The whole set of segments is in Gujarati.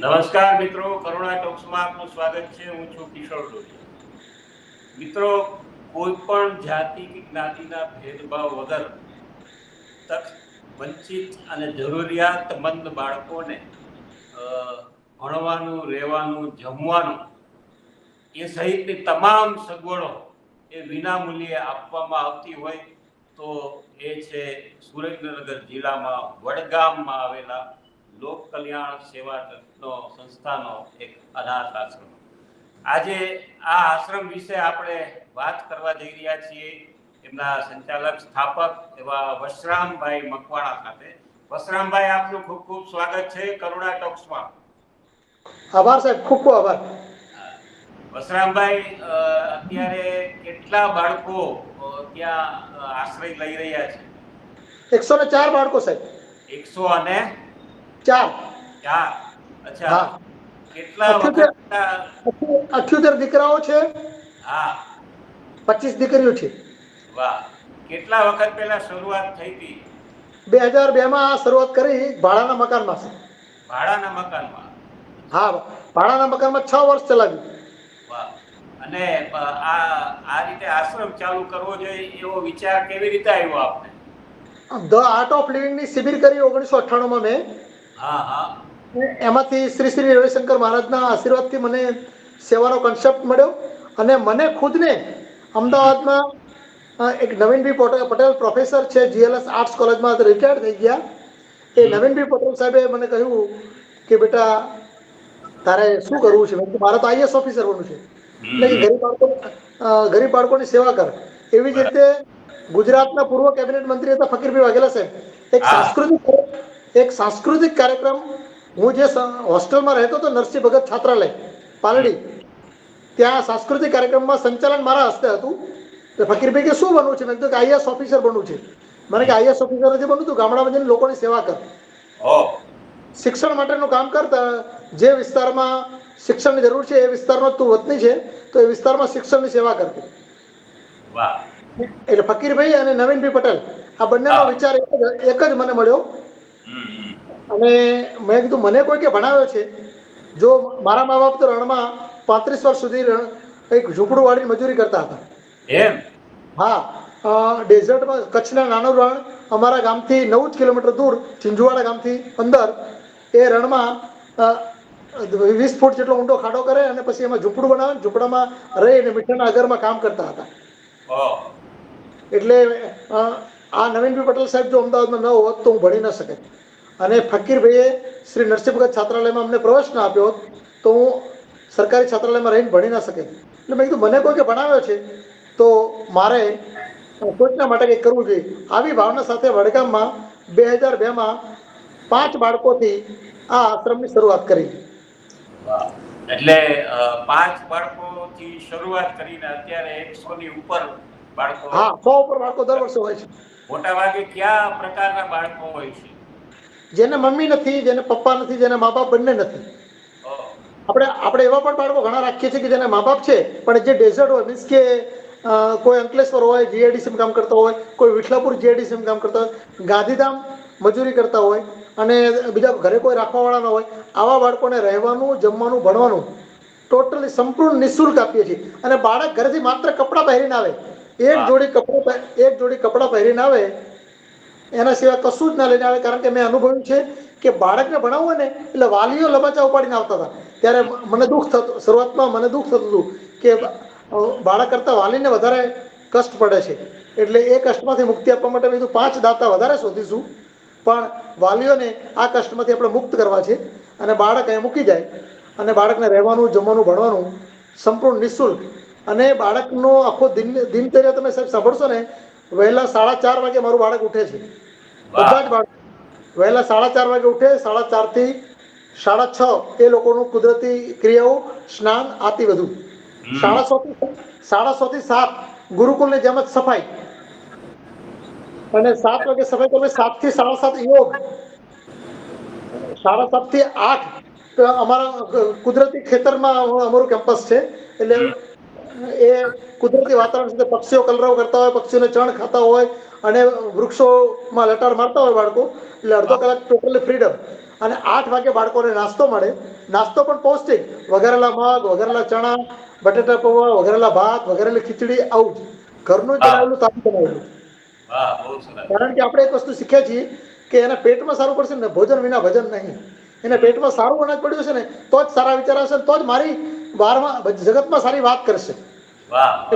નમસ્કાર મિત્રો, કરુણા ટોક્સમાં આપનું સ્વાગત છે. હું છું કિશોર ડોડિયા મિત્રો કોઈ પણ જાતિ કે જ્ઞાતિના ભેદભાવ વગર તક, વંચિત અને જરૂરિયાતમંદ બાળકોને ભણવાનું, રહેવાનું, જમવાનું એ સહિતની તમામ સગવડો એ વિનામૂલ્યે આપવામાં આવતી હોય તો એ છે સુરેન્દ્રનગર જિલ્લામાં વડગામમાં આવેલા લોક કલ્યાણ સેવા ટ્રસ્ટનો સંસ્થાનો એક અનાથ આશ્રમ. આજે આ આશ્રમ વિશે આપણે વાત કરવા જઈ રહ્યા છીએ એમના સંચાલક સ્થાપક એવા વશરામભાઈ મકવાણા ખાતે. વશરામભાઈ આપનું ખૂબ ખૂબ સ્વાગત છે કરુણા ટોક્સમાં. આભાર સાહેબ ખૂબ ખૂબ આભાર. વસરામભાઈ અત્યારે કેટલા બાળકો ત્યાં આશ્રય લઈ રહ્યા છે? એકસો ને ચાર બાળકો સાહેબ. એકસો અને ચાર. ચાર. અચ્છા. કેટલા અઠ્યોતેર. દીકરાઓ છે. હા. પચીસ દીકરીઓ છે. વાહ. કેટલા વખત પહેલા શરૂઆત થઈ હતી? બે હજાર બે માં શરૂઆત કરી ભાડાના મકાનમાં છે. ભાડાના મકાનમાં? હા ભાડાના મકાનમાં છ વર્ષ ચલાવ્યું. વાહ. અને આ આ રીતે આશ્રમ ચાલુ કરવો જોઈએ એવો વિચાર કેવી રીતે આવ્યો આપને? ધ આર્ટ ઓફ લિવિંગની શિબિર કરી ઓગણીસો અઠ્ઠાણુંમાં મેં. એમાંથી શ્રી શ્રી રવિશંકર મહારાજના આશીર્વાદથી મને સેવાનો કન્સેપ્ટ મળ્યો અને મને ખુદને અમદાવાદમાં એક નવીનભાઈ પટેલ પ્રોફેસર છે જીએલએસ આર્ટ્સ કોલેજમાં રિટાયર્ડ થઈ ગયા. એ નવીનભાઈ પટેલ સાહેબે મને કહ્યું કે બેટા તારે શું કરવું છે? મારે તો આઈએસ ઓફિસર બનવું છે. એટલે ગરીબ બાળકો ગરીબ બાળકોની સેવા કર. એવી જ રીતે ગુજરાતના પૂર્વ કેબિનેટ મંત્રી હતા ફકીરભાઈ વાઘેલા સાહેબ. એક. સાંસ્કૃતિક એક સાંસ્કૃતિક કાર્યક્રમ. હું જે હોસ્ટેલમાં રહેતો હતો નરસિંહ ભગત છાત્રાલય પાલડી. ત્યાં સાંસ્કૃતિક કાર્યક્રમમાં સંચાલન મારા હસ્તે હતું. તો ફકીરભાઈ કે શું બનવું છે? મેં કીધું કે આઈએસ ઓફિસર બનવું છે. મને કે આઈએસ ઓફિસર નથી બનવું તું ગામડામાં જઈને લોકોની સેવા કર. શિક્ષણ માટેનું કામ કરતા જે વિસ્તારમાં શિક્ષણની જરૂર છે એ વિસ્તારનો તું વતની છે તો એ વિસ્તારમાં શિક્ષણની સેવા કરતી એટલે ફકીરભાઈ અને નવીનભાઈ પટેલ આ બંનેનો વિચાર એક જ જ મને મળ્યો. અને મેં કીધું મને કોઈ કે ભણાવ્યો છે? જો મારા મા બાપ તો રણમાં પાંત્રીસ વર્ષ સુધી રણ એક ઝૂંપડું વાળીને મજૂરી કરતા હતા. એમ? હા. ડેઝર્ટમાં કચ્છના નાનું રણ અમારા ગામથી નવ જ કિલોમીટર દૂર ચિંજુવાડા ગામથી અંદર એ રણમાં વીસ ફૂટ જેટલો ઊંડો ખાડો કરે અને પછી એમાં ઝૂંપડું બનાવે ઝૂંપડામાં રહી અને મીઠાના અગરમાં કામ કરતા હતા. એટલે આ નવીનભાઈ પટેલ સાહેબ જો અમદાવાદમાં ન હોત તો હું ભણી ન શકે અને ફકીરભાઈએ શ્રી નરસિંહ ભગત છાત્રાલયમાં અમને પ્રવેશ ના આપ્યો તો હું સરકારી છાત્રાલયમાં રહીને ભણી ના શકે. એટલે મેં કીધું મને કોઈ કે ભણાવ્યો છે તો મારે કોચના માટે કંઈક કરવું જોઈએ. આવી ભાવના સાથે વડગામમાં બે હજાર બેમાં પાંચ બાળકોથી આ આશ્રમની શરૂઆત કરી. એટલે પાંચ બાળકોથી શરૂઆત કરીને અત્યારે એકસો ની ઉપર બાળકો હા સો ઉપર બાળકો દર વર્ષે હોય છે. મોટા ભાગે કયા પ્રકારના બાળકો હોય છે? જેને મમ્મી નથી જેને પપ્પા નથી જેને મા બાપ બંને નથી. આપણે આપણે એવા પણ બાળકો ઘણા રાખીએ છીએ કે જેના મા બાપ છે પણ જે ડેઝર્ટ હોય મીન્સ કે કોઈ અંકલેશ્વર હોય જીઆઈડીસીમાં કામ કરતા હોય કોઈ વિઠલાપુર જીઆઈડીસીમાં કામ કરતા હોય ગાંધીધામ મજૂરી કરતા હોય અને બીજા ઘરે કોઈ રાખવાવાળા ન હોય આવા બાળકોને રહેવાનું જમવાનું ભણવાનું ટોટલી સંપૂર્ણ નિઃશુલ્ક આપીએ છીએ. અને બાળક ઘરેથી માત્ર કપડાં પહેરીને આવે એક જોડી કપડાં એક જોડી કપડાં પહેરીને આવે એના સિવાય કશું જ ના લઈને આવે, કારણ કે મેં અનુભવ્યું છે કે બાળકને ભણાવવું ને, એટલે વાલીઓ લબાચા ઉપાડીને આવતા હતા. ત્યારે મને દુઃખ થતું, શરૂઆતમાં મને દુઃખ થતું હતું કે બાળક કરતાં વાલીને વધારે કષ્ટ પડે છે. એટલે એ કષ્ટમાંથી મુક્તિ આપવા માટે બીજું પાંચ દાતા વધારે શોધીશું. પણ વાલીઓને આ કષ્ટમાંથી આપણે મુક્ત કરવા છે અને બાળક અહીંયા મૂકી જાય અને બાળકને રહેવાનું, જમવાનું, ભણવાનું સંપૂર્ણ નિઃશુલ્ક. અને બાળકનો આખો દિન દિનચર્યા તમે સાહેબ સાંભળશો ને વહેલા સાડા ચાર વાગે મારું બાળક ઉઠે છે. બધા જ બાળક વહેલા સાડા ચાર વાગે ઉઠે સાડા ચારથી સાડા છ એ લોકોનું કુદરતી ક્રિયાઓ સ્નાન આથી બધું સાડા છ થી સાડા છ થી સાત ગુરુકુલની જેમ જ સફાઈ. અને સાત વાગે સફાઈ તમે સાતથી સાડા સાત યોગ. સાડા સાતથી આઠ અમારા કુદરતી ખેતરમાં અમારું કેમ્પસ છે એટલે એ કુદરતી વાતાવરણ સાથે પક્ષીઓ કલરવ કરતા હોય પક્ષીઓને ચણ ખાતા હોય અને વૃક્ષોમાં લટાર મારતા હોય બાળકો એટલે અડધો કલાક ટોટલી ફ્રીડમ અને આઠ વાગે બાળકોને નાસ્તો મળે. નાસ્તો પણ પૌષ્ટિક. વઘારેલા મગ વઘારેલા ચણા બટેટા પૌવા વઘારેલા ભાત વઘારેલી ખીચડી આવું જ. ઘરનું જ બનાવેલું તાજું બનાવેલું. કારણ કે આપણે એક વસ્તુ શીખ્યા છીએ કે એના પેટમાં સારું પડશે ને ભોજન વિના ભજન નહીં. એને પેટમાં સારું અનાજ પડ્યું છે ને તો જ સારા વિચાર આવશે તો જ મારી બહારમાં જગતમાં સારી વાત કરશે. વાહ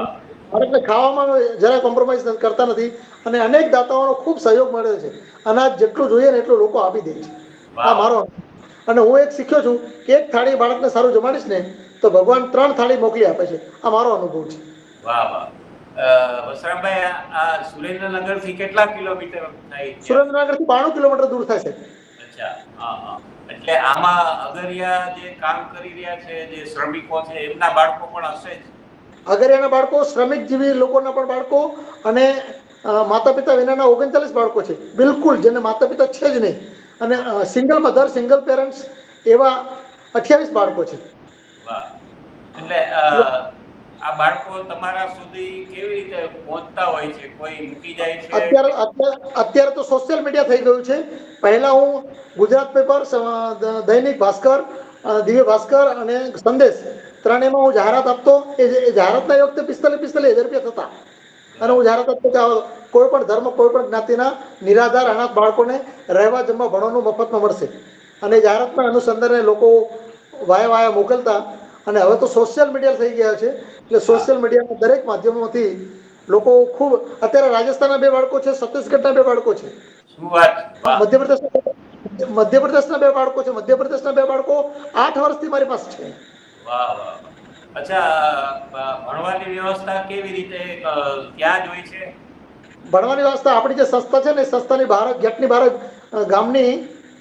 ખાવામાં જરા કોમ્પ્રોમાઇઝ કરતા નથી અને અનેક દાતાઓનો ખૂબ સહયોગ મળે છે. અનાજ જેટલું જોઈએ ને એટલું લોકો આપી દે છે. આ મારો. અને હું એક શીખ્યો છું કે એક થાળી બાળકને સારું જમાડીશ ને તો ભગવાન ત્રણ થાળી મોકલી આપે છે. આ મારો અનુભવ છે. વાહ વાહ. વસરામભાઈ આ- સુરેન્દ્રનગરથી કેટલા કિલોમીટર થાય? સુરેન્દ્રનગરથી બાણું કિલોમીટર દૂર થાય છે. અચ્છા હા હા. એટલે આમાં અગરિયા જે કામ કરી રહ્યા છે જે શ્રમિકો છે એમના બાળકો પણ હશે જ? અગરિયાના બાળકો શ્રમિક જીવી લોકોના પણ બાળકો અને માતા પિતા વિનાના ઓગણચાલીસ બાળકો છે બિલકુલ જેને માતા પિતા છે જ નહીં. અને સિંગલ મધર સિંગલ પેરેન્ટ્સ એવા અઠ્યાવીસ બાળકો છે. એટલે આ બાળકો તમારા સુધી કેવી રીતે પહોંચતા હોય છે? કોઈ મૂકી જાય છે? અત્યારે અત્યારે અત્યારે તો સોશિયલ મીડિયા થઈ ગયું છે. પહેલા હું ગુજરાત પેપર દૈનિક ભાસ્કર દિવ્ય ભાસ્કર અને સંદેશ ત્રણેયમાં હું જાહેરાત આપતો એ જાહેરાતના એ વખતે પિસ્તાલીસ પિસ્તાલીસ હજાર રૂપિયા થતા. અને હું જાહેરાત આપતો કે કોઈ પણ ધર્મ કોઈ પણ જ્ઞાતિના નિરાધાર અનાથ બાળકોને રહેવા જમવા ભણવાનું મફતમાં મળશે. અને જાહેરાતના અનુસંધાને લોકો વાયા વાયા મોકલતા. અને હવે તો સોશિયલ મીડિયા થઈ ગયા છે. એટલે સોશિયલ મીડિયાના દરેક માધ્યમોથી લોકો ખૂબ અત્યારે રાજસ્થાનના બે બાળકો છે છત્તીસગઢના બે બાળકો છે. મધ્યપ્રદેશ મધ્યપ્રદેશના બે બાળકો છે. મધ્યપ્રદેશના બે બાળકો આઠ વર્ષથી મારી પાસે છે. વાહ વાહ અચ્છા ભણવાની વ્યવસ્થા કેવી રીતે ક્યાં જ હોય છે? ભણવાની વ્યવસ્થા આપણી જે સંસ્થા છે ને સંસ્થાની બહાર ગેટની બહાર ગામની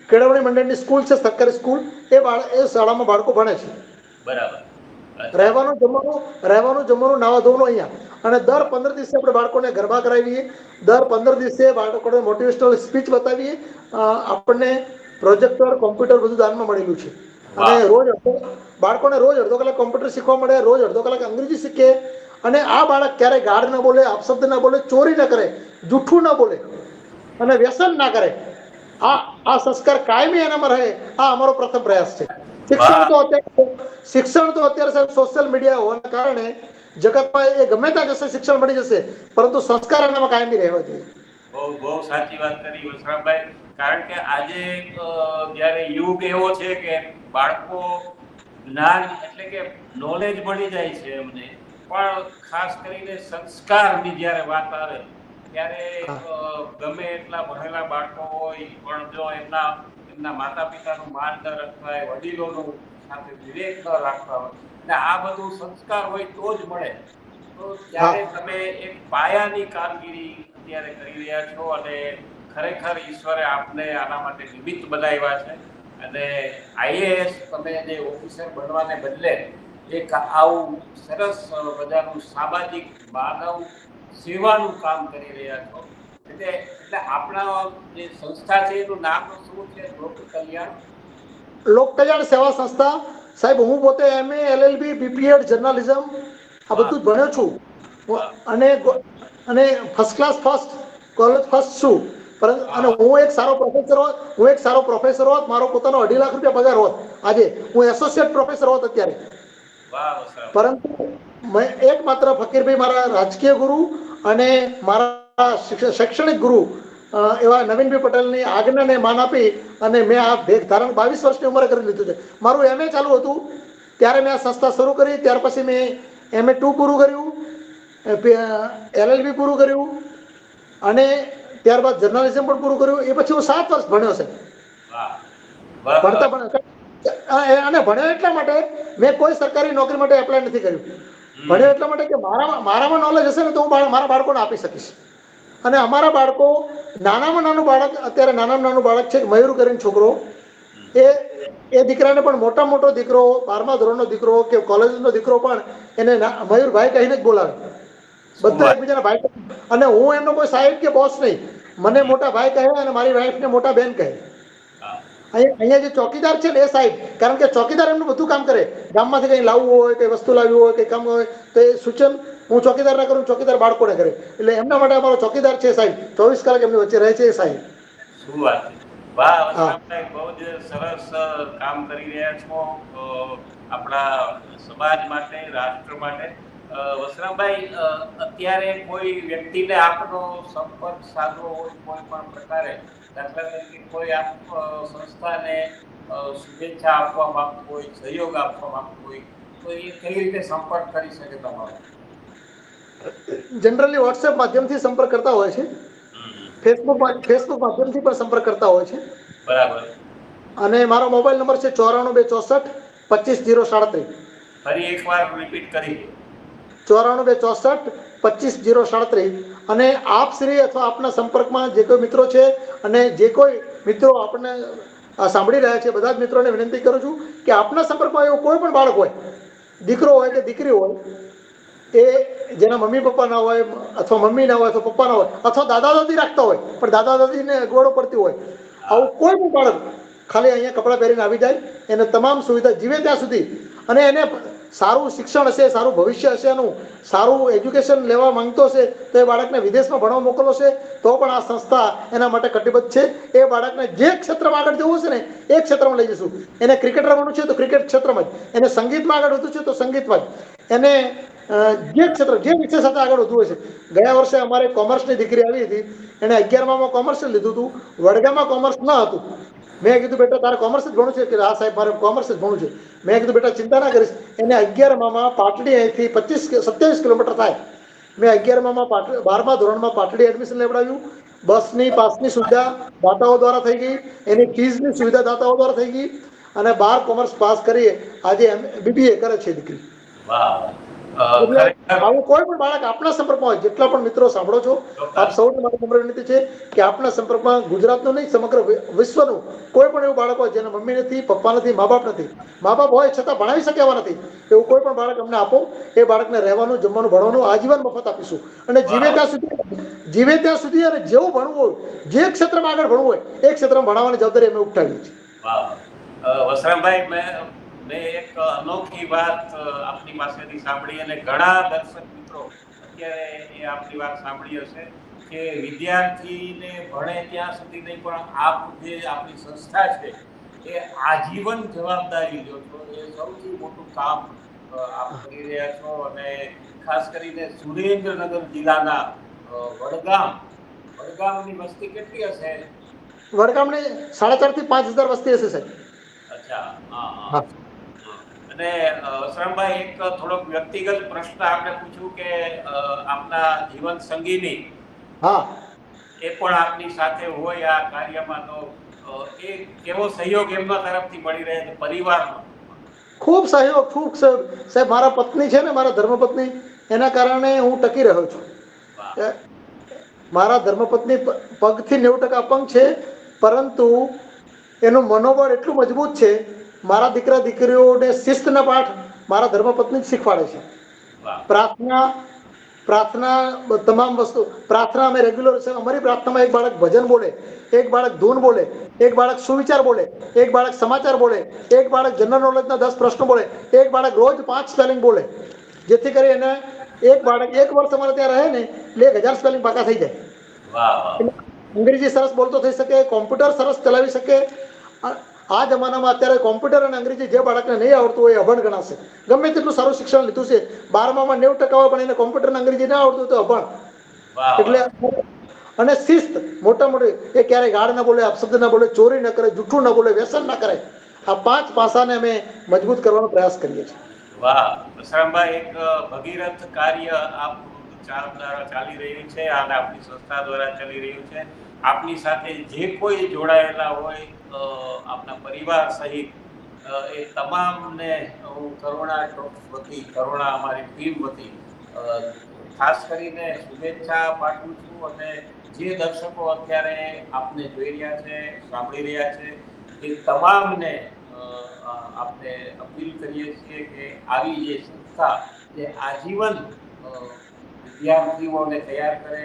કેળવણી મંડળની સ્કૂલ છે સરકારી સ્કૂલ એ બાળ એ શાળામાં બાળકો ભણે છે. બરાબર. રહેવાનું જમવાનું રહેવાનું જમવાનું નાવા ધોવાનું અહીંયા. અને દર પંદર દિવસે આપણે બાળકોને ગરબા કરાવીએ દર પંદર દિવસે બાળકોને મોટિવેશનલ સ્પીચ બતાવીએ આપણને પ્રોજેક્ટર કોમ્પ્યુટર બધું દાનમાં મળેલું છે. અને રોજ બાળકોને રોજ અડધો કલાક કોમ્પ્યુટર શીખવા મળે રોજ અડધો કલાક અંગ્રેજી શીખે. અને આ બાળક ક્યારેય ગાળ ન બોલે અપશબ્દ ના બોલે ચોરી ન કરે જૂઠું ન બોલે અને વ્યસન ના કરે. આ આ સંસ્કાર કાયમી એનામાં રહે. આ અમારો પ્રથમ પ્રયાસ છે. શિક્ષણ તો અત્યારે શિક્ષણ તો અત્યારે સાહેબ સોશિયલ મીડિયા હોવાના કારણે જગતમાં એ ગમે ત્યાં જશે શિક્ષણ મળી જશે પરંતુ સંસ્કાર એનામાં કાયમી રહેવા જોઈએ. બહુ બહુ સાચી વાત કરી વસરામભાઈ. કારણ કે આજે જ્યારે યુગ એવો છે કે બાળકો જ્ઞાન એટલે કે નોલેજ મળી જાય છે એમને પણ ખાસ કરીને સંસ્કારની જ્યારે વાત આવે ત્યારે ગમે એટલા ભણેલા બાળકો હોય પણ જો એમના એમના માતા પિતાનું માન ન રાખતા હોય વડીલોનું સાથે વિવેક ન રાખતા હોય અને આ બધું સંસ્કાર હોય તો જ મળે. તો ત્યારે તમે એક પાયાની કામગીરી અત્યારે કરી રહ્યા છો અને ખરેખર ઈશ્વરે આપને આના માટે નિમિત્ત બનાવ્યા છે. અને આઈએએસ તમે જે ઓફિસર બનવાને બદલે એક આવું સરસ મજાનું સામાજિક માનવ સેવાનું કામ કરી રહ્યા છો. એટલે એટલે આપણા જે સંસ્થા છે એનું નામ શું છે? લોક કલ્યાણ? લોક કલ્યાણ સેવા સંસ્થા. સાહેબ હું પોતે એમએ એલએલબી બીપીએડ જર્નાલિઝમ આ બધું ભણ્યો છું. અને અને first class first college first છું. પરંતુ અને હું એક સારો પ્રોફેસર હોત હું એક સારો પ્રોફેસર હોત મારો પોતાનો અઢી લાખ રૂપિયા પગાર હોત. આજે હું એસોસિએટ પ્રોફેસર હોત અત્યારે. પરંતુ મેં એકમાત્ર ફકીરભાઈ મારા રાજકીય ગુરુ અને મારા શિક્ષ- શૈક્ષણિક ગુરુ એવા નવીનભાઈ પટેલની આજ્ઞાને માન આપી અને મેં આ ભેગ ધારણ બાવીસ વર્ષની ઉંમરે કરી લીધું છે. મારું એમએ ચાલુ હતું ત્યારે મેં આ સંસ્થા શરૂ કરી ત્યાર પછી મેં એમએ ટુ પૂરું કર્યું એલએલબી પૂરું કર્યું અને ત્યારબાદ જર્નાલિઝમ પણ પૂરું કર્યું. એ પછી હું સાત વર્ષ ભણ્યો છે. ભણતા પણ અને ભણ્યો એટલા માટે મેં કોઈ સરકારી નોકરી માટે એપ્લાય નથી કર્યું. ભણ્યો એટલા માટે કે મારામાં મારામાં નોલેજ હશે ને તો હું મારા બાળકોને આપી શકીશ. અને અમારા બાળકો નાનામાં નાનું બાળક અત્યારે નાનામાં નાનું બાળક છે મયુર કરીને છોકરો એ એ દીકરાને પણ મોટા મોટો દીકરો બારમા ધોરણનો દીકરો કે કોલેજનો દીકરો પણ એને મયુરભાઈ કહીને જ બોલાવે. બધા એકબીજાના ભાઈ અને હું એમનો કોઈ સાહેબ કે બોસ નહીં. મને મોટા ભાઈ કહે અને મારી વાઈફને મોટા બેન કહે. અહીંયા જે ચોકીદાર છે ને એ સાહેબ કારણ કે ચોકીદાર એમનું બધું કામ કરે. ગામમાંથી કંઈ લાવવું હોય કંઈ વસ્તુ લાવવી હોય કંઈ કામ હોય તો એ સૂચન હું ચોકીદાર ના કરું ચોકીદાર બાળકોને કરે. એટલે એમના માટે અમારો ચોકીદાર છે સાહેબ. ચોવીસ કલાક એમની વચ્ચે રહે છે એ સાહેબ. શું વાત છે? વાહ બહુ જ સરસ કામ કરી રહ્યા છો. આપણા સમાજ માટે રાષ્ટ્ર માટે. વસરામભાઈ અત્યારે કોઈ વ્યક્તિને આપનો સંપર્ક સાધવો હોય કોઈ પણ પ્રકારે દાખલા તરીકે કોઈ આપ સંસ્થાને શુભેચ્છા આપવા માંગતું હોય સહયોગ આપવા માંગતું હોય તો એ કઈ રીતે સંપર્ક કરી શકે તમારો? જનરલી વોટ્સએપ માધ્યમથી સંપર્ક કરતા હોય છે. ફેસબુક ફેસબુક માધ્યમથી પણ સંપર્ક કરતા હોય છે. બરાબર. અને મારો મોબાઈલ નંબર છે ચોરાણું બે ચોસઠ પચીસ જીરો સાડત્રીસ. ફરી એકવાર રિપીટ કરી ચોરાણું બે ચોસઠ, પચીસ જીરો સાડત્રીસ. અને આપ શ્રી અથવા આપના સંપર્કમાં જે કોઈ મિત્રો છે અને જે કોઈ મિત્રો આપણને સાંભળી રહ્યા છે, બધા જ મિત્રોને વિનંતી કરું છું કે આપના સંપર્કમાં એવો કોઈ પણ બાળક હોય, દીકરો હોય કે દીકરી હોય, એ જેના મમ્મી પપ્પા ના હોય, અથવા મમ્મી ના હોય, અથવા પપ્પા ના હોય, અથવા દાદા દાદી રાખતા હોય, પણ દાદા દાદીને અગવડો પડતી હોય, આવું કોઈ પણ બાળક ખાલી અહીંયા કપડાં પહેરીને આવી જાય, એને તમામ સુવિધા જીવે ત્યાં સુધી. અને એને સારું શિક્ષણ હશે, સારું ભવિષ્ય હશે એનું, સારું એજ્યુકેશન લેવા માંગતો હશે, તો એ બાળકને વિદેશમાં ભણવા મોકલવો છે, તો પણ આ સંસ્થા એના માટે કટિબદ્ધ છે. એ બાળકને જે ક્ષેત્રમાં આગળ જવું હશે ને, એ ક્ષેત્રમાં લઈ જશું. એને ક્રિકેટ રમવાનું છે તો ક્રિકેટ ક્ષેત્રમાં જ. એને સંગીતમાં આગળ વધવું છે તો સંગીતમાં જ. એને જે ક્ષેત્ર, જે વિષય સાથે આગળ વધવું હશે ગયા વર્ષે અમારે કોમર્સની દીકરી આવી હતી. એણે અગિયારમાં કોમર્સ લીધું હતું. વડગામાં કોમર્સ ન હતું. મેં કીધું, બેટા, તારે કોમર્સ જ ભણવું છે? કે, હા, સાહેબ, મારે કોમર્સ જ ભણવું છે. મેં કીધું, બેટા, ચિંતા ના કરીશ. એને અગિયારમાં પાટડી અહીંથી પચીસ સત્યાવીસ કિલોમીટર થાય. મેં અગિયારમાં પાટડી બારમા ધોરણમાં પાટડી એડમિશન લેવડાવ્યું. બસની, પાસની સુવિધા દાતાઓ દ્વારા થઈ ગઈ. એની ફીઝની સુવિધા દાતાઓ દ્વારા થઈ ગઈ. અને બાર કોમર્સ પાસ કરીએ આજે એમ બીબીએ કરે છે દીકરી. વાહ. આવું કોઈ પણ બાળક આપના સંપર્કમાં હોય જેટલા પણ મિત્રો સાંભળો છો આપ સૌને મારી નમ્ર વિનંતી છે કે આપના સંપર્કમાં ગુજરાતનું નહીં સમગ્ર વિશ્વનું કોઈ પણ એવું બાળક હોય જેને મમ્મી નથી પપ્પા નથી મા બાપ નથી. મા બાપ હોય છતાં ભણાવી શકે એવા નથી. એવું કોઈ પણ બાળક અમને આપો એ બાળકને રહેવાનું જમવાનું ભણવાનું આજીવન મફત આપીશું. અને જીવે ત્યાં સુધી જીવે ત્યાં સુધી અને જેવું ભણવું હોય જે ક્ષેત્રમાં આગળ ભણવું હોય એ ક્ષેત્રમાં ભણાવવાની જવાબદારી અમે ઉઠાવીએ છીએ. વસરામભાઈ મેં મેં એક અનોખી વાત આપની પાસેથી સાંભળી અને ઘણા દર્શક મિત્રો અત્યારે એ આપની વાત સાંભળી હશે કે વિદ્યાર્થીને ભણે ત્યાં સુધી નહીં પણ આપ જે આપની સંસ્થા છે એ આજીવન જવાબદારી લો છો. એ સૌથી મોટું કામ આપ કરી રહ્યા છો અને ખાસ કરીને સુરેન્દ્રનગર જિલ્લાના વડગામ વડગામની વસ્તી કેટલી હશે? વડગામની સાડા ચારથી પાંચ હજાર વસ્તી હશે સાહેબ. અચ્છા હા. હા. અને શ્રમભાઈ એક થોડોક વ્યક્તિગત પ્રશ્ન આપણે પૂછ્યું કે આપના જીવન સંગીની હા. એ પણ આપની સાથે હોય આ કાર્યમાં તો એ કેવો સહયોગ એમના તરફથી મળી રહે છે પરિવારનો ખૂબ સહયોગ ખૂબ સાહેબ મારા પત્ની છે ને મારા ધર્મપત્ની એના કારણે હું ટકી રહ્યો છું. મારા ધર્મપત્ની પગથી નેવું ટકા અપંગ છે પરંતુ એનું મનોબળ એટલું મજબૂત છે મારા દીકરા દીકરીઓને શિસ્તના પાઠ મારા ધર્મપત્ની જ શીખવાડે છે. પ્રાર્થના પ્રાર્થના તમામ વસ્તુ પ્રાર્થના અમે રેગ્યુલર છે. અમારી પ્રાર્થનામાં એક બાળક ભજન બોલે એક બાળક ધૂન બોલે એક બાળક સુવિચાર બોલે એક બાળક સમાચાર બોલે એક બાળક જનરલ નોલેજના દસ પ્રશ્નો બોલે એક બાળક રોજ પાંચ સ્પેલિંગ બોલે. જેથી કરી એને એક બાળક એક વર્ષ અમારે ત્યાં રહે ને એટલે એક હજાર સ્પેલિંગ પાકા થઈ જાય. અંગ્રેજી સરસ બોલતો થઈ શકે કોમ્પ્યુટર સરસ ચલાવી શકે. આ જમાનામાં અત્યારે કોમ્પ્યુટર અને અંગ્રેજી જે બાળકને નહીં આવડતું હોય એ અભણ ગણાશે. ગમે તેટલું સારું શિક્ષણ લીધું છે બારમામાં નેવું ટકા હોય પણ એને કોમ્પ્યુટર અને અંગ્રેજી ના આવડતું તો અભણ. એટલે અને શિસ્ત મોટા મોટી એ ક્યારેય ગાળ ના બોલે અપશબ્દ ના બોલે ચોરી ન કરે જૂઠું ન બોલે વ્યસન ના કરે. આ પાંચ પાસાને અમે મજબૂત કરવાનો પ્રયાસ કરીએ છીએ. વાહ. એક ભગીરથ કાર્ય આપ ચાલ દ્વારા ચાલી રહ્યું છે અને આપની સંસ્થા દ્વારા ચાલી રહ્યું છે. આપની સાથે જે કોઈ જોડાયેલા હોય આપના પરિવાર સહિત એ તમામને હું કરુણા વતી, કરુણા અમારી ટીમ વતી ખાસ કરીને શુભેચ્છા પાઠવું છું અને જે દર્શકો અત્યારે આપને જોઈ રહ્યા છે, સાંભળી રહ્યા છે, એ તમામને આપણે અપીલ કરીએ છીએ કે આવી જે સંસ્થા, જે આજીવન વિદ્યાર્થીઓને તૈયાર કરે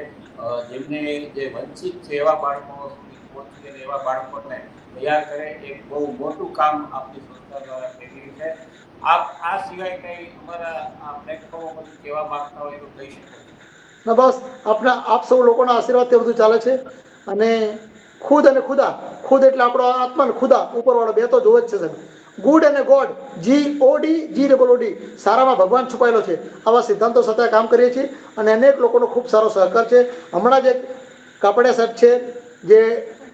જેમને જે વંચિત છે એવા બાળકો સુધી પહોંચી એવા બાળકોને તૈયાર કરે, એ બહુ મોટું કામ આપણી સંસ્થા દ્વારા થઈ રહ્યું છે. આપ આ સિવાય કંઈ અમારા આ પ્લેટફોર્મ પર કહેવા માંગતા હોય તો કહી શકો બસ, આપણા, આપ સૌ લોકોના આશીર્વાદથી બધું ચાલે છે. અને ખુદ અને ખુદા, ખુદ એટલે આપણો આત્મા ખુદા ઉપરવાળો બે તો જોવે જ છે સાહેબ. ગુડ અને god G O D G double O D સારામાં ભગવાન છુપાયેલો છે. આવા સિદ્ધાંતો સાથે કામ કરીએ છીએ અને અનેક લોકોનો ખૂબ સારો સહકાર છે. હમણાં જ એક કાપડિયા સાહેબ છે, જે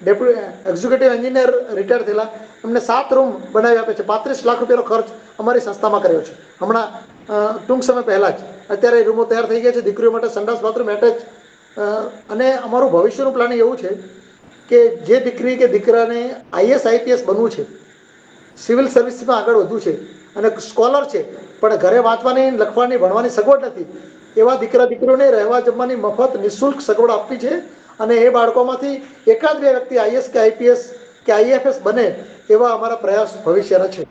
ડેપ્યુટી એક્ઝિક્યુટિવ એન્જિનિયર રિટાયર થયેલા. એમને સાત રૂમ બનાવી આપે છે. પાંત્રીસ લાખ રૂપિયાનો ખર્ચ અમારી સંસ્થામાં કર્યો છે. હમણાં ટૂંક સમય પહેલાં જ. અત્યારે રૂમો તૈયાર થઈ ગયા છે. દીકરીઓ માટે સંડાસ, બાથરૂમ, એટેચ. અને અમારું ભવિષ્યનું પ્લાનિંગ એવું છે કે જે દીકરી કે દીકરાને આઈએસ આઈપીએસ બનવું છે સિવિલ સર્વિસમાં આગળ વધુ છે અને સ્કોલર છે, પણ ઘરે વાંચવાની, લખવાની, ભણવાની સગવડ નથી. એવા દીકરા દીકરીઓને રહેવા જમવાની મફત, નિઃશુલ્ક સગવડ આપવી છે અને એ બાળકોમાંથી એકાદ બે વ્યક્તિ આઈએસ કે આઈપીએસ કે આઈએફએસ બને એવા અમારા પ્રયાસ ભવિષ્યના છે.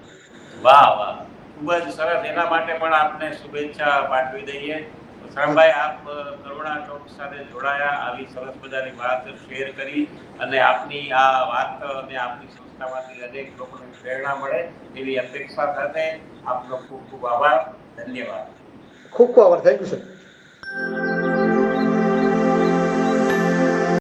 વાહ વાહ. ખૂબ જ સરસ. એના માટે પણ આપને શુભેચ્છા પાઠવી દઈએ. શ્રમભાઈ આપ કરુણા ચોક સાથે જોડાયા, આવી સરસ મજાની વાત શેર કરી અને આપની આ વાત અને આપની સંસ્થામાંથી અનેક લોકોને પ્રેરણા મળે એવી અપેક્ષા સાથે આપનો ખૂબ ખૂબ આભાર. ધન્યવાદ. ખૂબ ખૂબ આભાર. Thank you sir